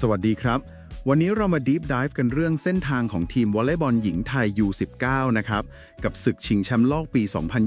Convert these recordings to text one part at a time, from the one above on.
สวัสดีครับ วันนี้เรามา Deep Dive กันเรื่องเส้นทางของทีมวอลเลย์บอลหญิงไทย U19 นะครับ กับศึกชิงแชมป์โลกปี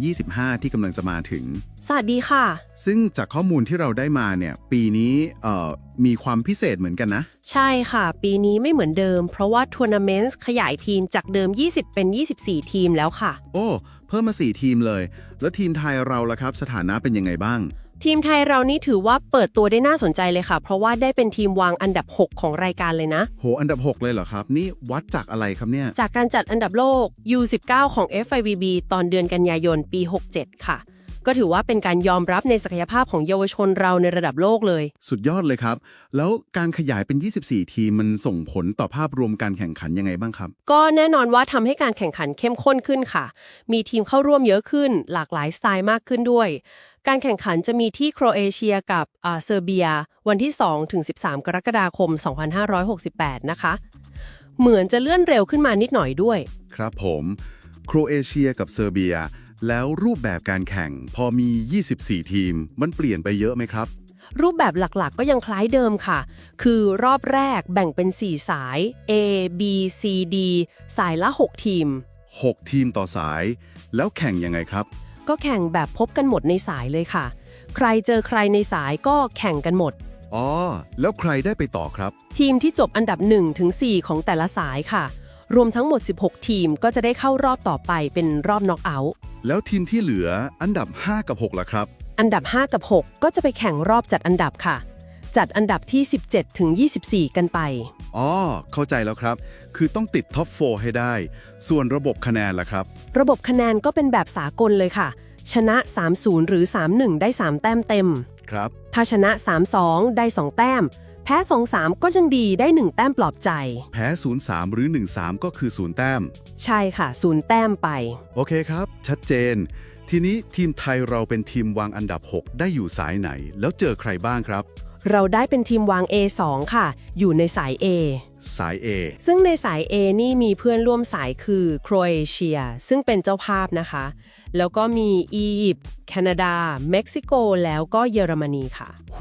2025 ที่กำลังจะมาถึง สวัสดีค่ะ ซึ่งจากข้อมูลที่เราได้มาเนี่ย ปีนี้เอ่อมีความพิเศษเหมือนกันนะ ใช่ค่ะ ปีนี้ไม่เหมือนเดิม เพราะว่าทัวร์นาเมนต์ขยายทีมจากเดิม 20 เป็น 24 ทีมแล้วค่ะ โอ้ เพิ่มมา 4 ทีมเลย แล้วทีมไทยเราล่ะครับ สถานะเป็นยังไงบ้าง ทีมไทยเรานี่ถือว่าเปิดตัวได้น่าสนใจเลยค่ะ เพราะว่าได้เป็นทีมวางอันดับ 6 ของรายการเลยนะ โห อันดับ 6 เลยเหรอครับ นี่วัดจากอะไรครับเนี่ย จากการจัดอันดับโลก U19 ของ FIVB ตอนเดือนกันยายนปี 67 ค่ะ ก็ถือว่าเป็นการยอมรับในศักยภาพของเยาวชนเราในระดับโลกเลย สุดยอดเลยครับ แล้วการขยายเป็น 24 ทีมมันส่งผลต่อภาพรวมการแข่งขันยังไงบ้างครับ ก็แน่นอนว่าทำให้การแข่งขันเข้มข้นขึ้นค่ะ มีทีมเข้าร่วมเยอะขึ้น หลากหลายสไตล์มากขึ้นด้วย การแข่งขันจะมีที่โครเอเชียกับอ่าเซอร์เบีย วันที่ 2 ถึง 13 กรกฎาคม 2568 นะคะ เหมือนจะเลื่อนเร็วขึ้นมานิดหน่อยด้วย ครับผม โครเอเชียกับเซอร์เบีย แล้วรูปแบบการแข่งพอมี 24 ทีม มันเปลี่ยนไปเยอะไหมครับ รูปแบบหลักๆ ก็ยังคล้ายเดิมค่ะ คือรอบแรกแบ่งเป็น 4 สาย A B C D สายละ 6 ทีม 6 ทีมต่อสาย แล้วแข่งยังไงครับ ก็แข่งแบบพบกันหมดในสายเลยค่ะ ใครเจอใครในสายก็แข่งกันหมด อ๋อ แล้วใครได้ไปต่อครับ ทีมที่จบอันดับ1ถึง4ของแต่ละสายค่ะ รวมทั้งหมด 16 ทีมก็จะได้เข้ารอบต่อไปเป็นรอบน็อกเอาท์ แล้วทีมที่เหลืออันดับ 5 กับ6ล่ะครับ อันดับ 5 กับ 6 ก็จะไปแข่งรอบจัดอันดับค่ะ จัดอันดับที่ 17 ถึง 24 กันไป อ๋อ เข้าใจแล้วครับ คือต้องติดท็อป4ให้ได้ ส่วนระบบคะแนนล่ะครับ ระบบคะแนนก็เป็นแบบสากลเลยค่ะ ชนะ 3-0 หรือ 3-1 ได้ 3 แต้มเต็ม ครับ ถ้าชนะ 3-2 ได้ 2 แต้ม แพ้ 2-3 ก็ยังดีได้ 1 แต้มปลอบใจ แพ้ 0-3 หรือ 1-3 ก็คือ 0 แต้ม ใช่ค่ะ0แต้มไป โอเคครับ ชัดเจน ทีนี้ทีมไทยเราเป็นทีมวางอันดับ 6 ได้อยู่สายไหน แล้วเจอใครบ้างครับ เราได้เป็นทีมวาง A2 ค่ะ อยู่ในสาย A สาย A ซึ่งในสาย A นี่มีเพื่อนร่วมสายคือโครเอเชีย ซึ่งเป็นเจ้าภาพนะคะ แล้วก็มีอียิปต์แคนาดา เม็กซิโก แล้วก็เยอรมนีค่ะ โห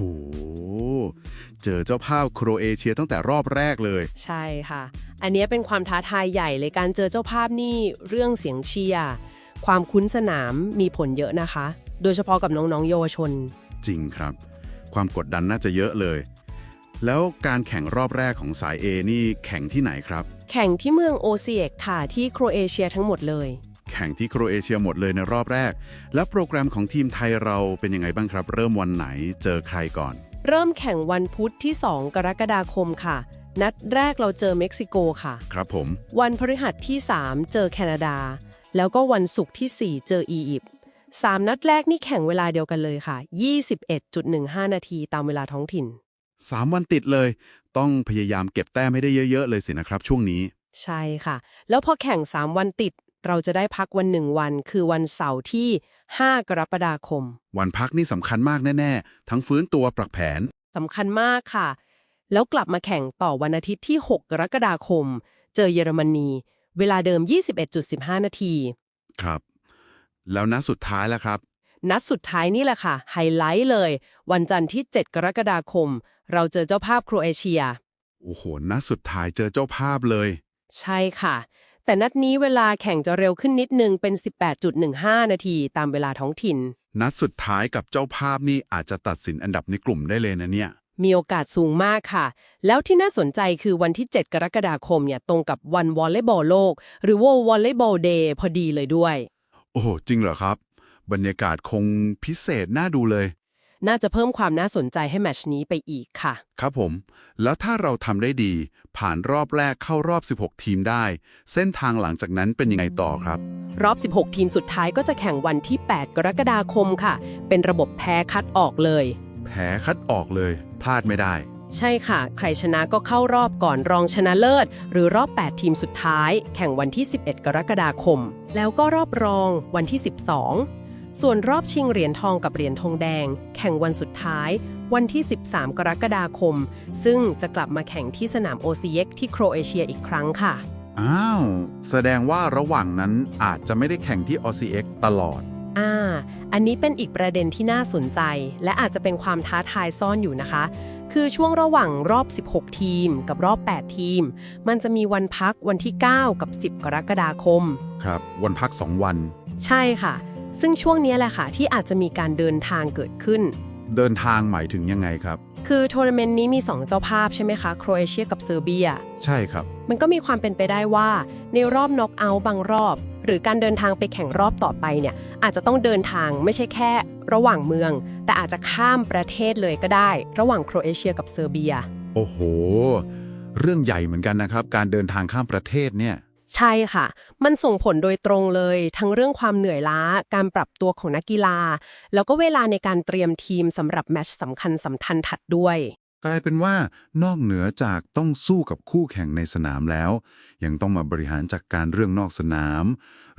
เจอเจ้าภาพโครเอเชียตั้งแต่รอบแรกเลย ใช่ค่ะ อันนี้เป็นความท้าทายใหญ่เลยการเจอเจ้าภาพนี่เรื่องเสียงเชียร์ความคุ้นสนามมีผลเยอะนะคะ โดยเฉพาะกับน้องๆเยาวชน จริงครับ ความกดดันน่าจะเยอะเลย แล้วการแข่งรอบแรกของสาย A นี่แข่งที่ไหนครับ แข่งที่เมืองโอเซียกค่ะที่โครเอเชียทั้งหมดเลย แข่งที่โครเอเชียหมดเลยในรอบแรก แล้วโปรแกรมของทีมไทยเราเป็นยังไงบ้างครับ เริ่มวันไหนเจอใครก่อน เริ่มแข่งวันพุธที่ 2 กรกฎาคมค่ะ นัดแรกเราเจอเม็กซิโกค่ะ ครับผม วันพฤหัสที่ 3 เจอแคนาดา แล้วก็วันศุกร์ที่ 4 เจออียิปต์ สามนัดแรกนี่แข่งเวลาเดียวกันเลยค่ะ 21.15 นาทีตามเวลาท้องถิ่น 3 วันติดเลย ต้องพยายามเก็บแต้มให้ได้เยอะๆ เลยสินะครับ ช่วงนี้ ใช่ค่ะ แล้วพอแข่ง 3 วันติด เราจะได้พักวันหนึ่งวัน คือวันเสาร์ที่ 5 กรกฎาคม วันพักนี่สำคัญมากแน่ๆ ทั้งฟื้นตัวปรับแผนสำคัญมากค่ะ แล้วกลับมาแข่งต่อวันอาทิตย์ที่ 6 กรกฎาคม เจอเยอรมนี เวลาเดิม 21.15 นาที ครับ แล้วนัดสุดท้ายแล้วครับ นัดสุดท้ายนี่แหละค่ะ ไฮไลท์เลย วันจันทร์ที่ 7 กรกฎาคม เราเจอเจ้าภาพโครเอเชีย โอ้โห นัดสุดท้ายเจอเจ้าภาพเลย ใช่ค่ะ แต่นัดนี้เวลาแข่งจะเร็วขึ้นนิดนึงเป็น 18.15 นาทีตามเวลาท้องถิ่น นัดสุดท้ายกับเจ้าภาพนี่อาจจะตัดสินอันดับในกลุ่มได้เลยนะเนี่ย มีโอกาสสูงมากค่ะ แล้วที่น่าสนใจคือวันที่ 7 กรกฎาคมเนี่ยตรงกับวันวอลเลย์บอลโลก หรือว่าวอลเลย์บอลเดย์พอดีเลยด้วย โอ้โห จริงเหรอครับ บรรยากาศคงพิเศษน่าดูเลย น่าจะเพิ่มความน่าสนใจให้แมตช์นี้ไปอีกค่ะ ครับผม แล้วถ้าเราทำได้ดี ผ่านรอบแรกเข้ารอบ 16 ทีมได้ เส้นทางหลังจากนั้นเป็นยังไงต่อครับ รอบ 16 ทีมสุดท้ายก็จะแข่งวันที่ 8 กรกฎาคมค่ะ เป็นระบบแพ้คัดออกเลย แพ้คัดออกเลย พลาดไม่ได้ ใช่ค่ะ ใครชนะก็เข้ารอบก่อนรองชนะเลิศ หรือรอบ 8 ทีมสุดท้าย แข่งวันที่ 11 กรกฎาคม แล้วก็รอบรองวันที่ 12 ส่วนรอบชิงเหรียญทองกับเหรียญทองแดง แข่งวันสุดท้าย วันที่ 13 กรกฎาคม ซึ่งจะกลับมาแข่งที่สนามโอซีเอ็กที่โครเอเชียอีกครั้งค่ะ อ้าว แสดงว่าระหว่างนั้นอาจจะไม่ได้แข่งที่ OCX ตลอด อ่า อันนี้เป็นอีกประเด็นที่น่าสนใจ และอาจจะเป็นความท้าทายซ่อนอยู่นะคะ คือช่วงระหว่างรอบ 16 ทีม กับรอบ 8 ทีม มันจะมีวันพักวันที่ 9 กับ 10 กรกฎาคม ครับ วันพัก 2 วัน ใช่ค่ะ ซึ่งช่วงนี้แหละค่ะ ที่อาจจะมีการเดินทางเกิดขึ้น เดินทางหมายถึงยังไงครับ คือทัวร์นาเมนต์นี้มี 2 เจ้าภาพใช่ไหมคะ โครเอเชียกับเซอร์เบีย ใช่ครับ มันก็มีความเป็นไปได้ว่า ในรอบน็อกเอาท์บางรอบ หรือการเดินทางไปแข่งรอบต่อไปเนี่ยอาจจะต้องเดินทางไม่ใช่แค่ระหว่างเมือง แต่อาจจะข้ามประเทศเลยก็ได้ ระหว่างโครเอเชียกับเซอร์เบีย โอ้โห เรื่องใหญ่เหมือนกันนะครับ การเดินทางข้ามประเทศเนี่ยใช่ค่ะ มันส่งผลโดยตรงเลย ทั้งเรื่องความเหนื่อยล้า การปรับตัวของนักกีฬา แล้วก็เวลาในการเตรียมทีมสำหรับแมตช์สำคัญสำคัญถัดด้วย กลายเป็นว่านอกเหนือจากต้องสู้กับคู่แข่งในสนามแล้ว ยังต้องมาบริหารจัดการเรื่องนอกสนาม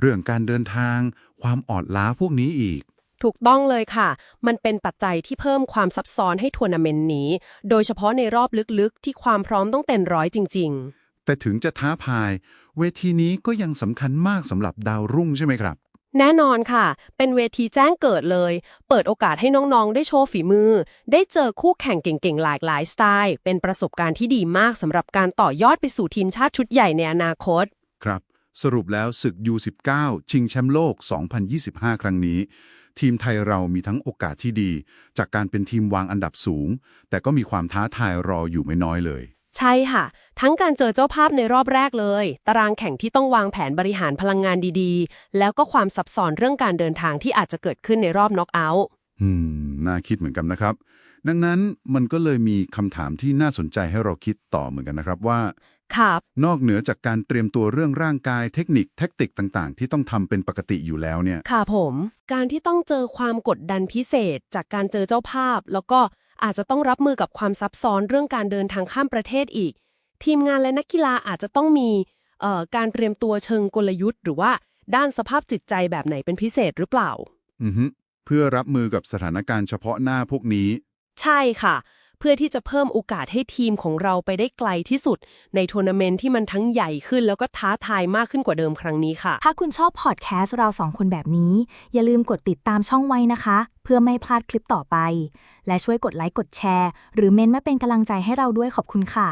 เรื่องการเดินทาง ความอ่อนล้าพวกนี้อีก ถูกต้องเลยค่ะ มันเป็นปัจจัยที่เพิ่มความซับซ้อนให้ทัวร์นาเมนต์นี้ โดยเฉพาะในรอบลึกๆ ที่ความพร้อมต้องเต็มร้อยจริง ๆ แต่ถึงจะท้าพาย เวทีนี้ก็ยังสำคัญมากสำหรับดาวรุ่งใช่ไหมครับ แน่นอนค่ะ เป็นเวทีแจ้งเกิดเลย เปิดโอกาสให้น้องๆ ได้โชว์ฝีมือ ได้เจอคู่แข่งเก่งๆ หลากหลายสไตล์ เป็นประสบการณ์ที่ดีมากสำหรับการต่อยอดไปสู่ทีมชาติชุดใหญ่ในอนาคต ครับ สรุปแล้วศึก U19 ชิงแชมป์โลก 2025 ครั้งนี้ ทีมไทยเรามีทั้งโอกาสที่ดี จากการเป็นทีมวางอันดับสูง แต่ก็มีความท้าทายรออยู่ไม่น้อยเลย ใช่ค่ะ ทั้งการเจอเจ้าภาพในรอบแรกเลย ตารางแข่งที่ต้องวางแผนบริหารพลังงานดีๆ แล้วก็ความซับซ้อนเรื่องการเดินทางที่อาจจะเกิดขึ้นในรอบน็อกเอาท์อืม น่าคิดเหมือนกันนะครับ ดังนั้นมันก็เลยมีคำถามที่น่าสนใจให้เราคิดต่อเหมือนกันนะครับว่า ครับ นอกเหนือจากการเตรียมตัวเรื่องร่างกายเทคนิคแท็กติกต่างๆ ที่ต้องทำเป็นปกติอยู่แล้วเนี่ย ค่ะผม การที่ต้องเจอความกดดันพิเศษจากการเจอเจ้าภาพ แล้วก็ อาจจะต้องรับมือกับความซับซ้อนเรื่องการเดินทางข้ามประเทศอีก ทีมงานและนักกีฬาอาจจะต้องมีเอ่อการเตรียมตัวเชิงกลยุทธ์ หรือว่าด้านสภาพจิตใจแบบไหนเป็นพิเศษหรือเปล่า อือฮึเพื่อรับมือกับสถานการณ์เฉพาะหน้าพวกนี้ ใช่ค่ะ เพื่อที่จะเพิ่มโอกาสให้ทีมของเราไปได้ไกลที่สุด ในทัวร์นาเมนต์ที่มันทั้งใหญ่ขึ้น แล้วก็ท้าทายมากขึ้นกว่าเดิมครั้งนี้ค่ะ ถ้าคุณชอบพอดแคสต์เราสองคนแบบนี้ อย่าลืมกดติดตามช่องไว้นะคะ เพื่อไม่พลาดคลิปต่อไป และช่วยกดไลค์กดแชร์ หรือเมนมาเป็นกำลังใจให้เราด้วยขอบคุณค่ะ